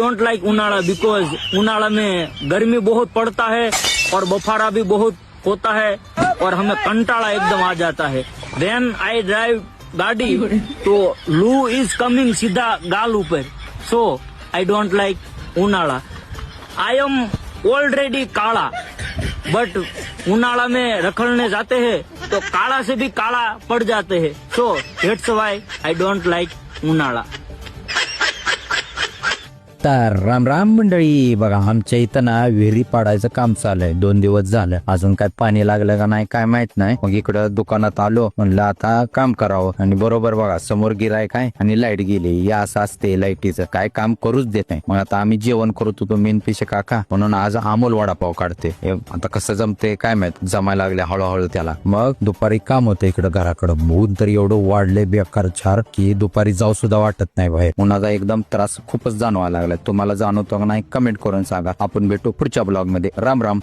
Don't like उनाड़ा because उनाड़ा में गर्मी बहुत पड़ता है और बफारा भी बहुत होता है और हमें कंटाला एकदम आ जाता है। देन आई ड्राइव गाड़ी तो लू इज़ कमिंग सीधा गाल ऊपर। सो आई डोंट लाइक उनाड़ा आई एम ऑलरेडी काला बट उनाड़ा में रखड़ने जाते हैं तो काला से भी काला पड़ जाते हैं। So that's why I don't like उनाड़ा तर राम राम मंडळी. बघा आमच्या इथं ना विहिरी पाडायचं काम चाललंय. दोन दिवस झालं. अजून काय पाणी लागलं का नाही काय माहीत नाही. मग इकडं दुकानात आलो. म्हणलं आता काम करावं. आणि बरोबर बघा समोर गिराय काय आणि लाइट गेली. या असं असते लाईटीचं. काय काम करूच देत नाही. मग आता आम्ही जेवण करत होतो मेन पिशे काका. म्हणून आज अमोल वडापाव काढते. आता कसं जमते काय माहीत. जमायला लागले हळूहळू त्याला. मग दुपारी काम होतं इकडं घराकडं. ऊन तर एवढं वाढले बेकार छार की दुपारी जाऊ सुद्धा वाटत नाही बाहेर. उन्हाचा एकदम त्रास खूपच जाणवायला लागलाय तुम्हाला जाणवतो का नाही कमेंट करून सांगा. आपण भेटू पुढच्या ब्लॉगमध्ये राम राम.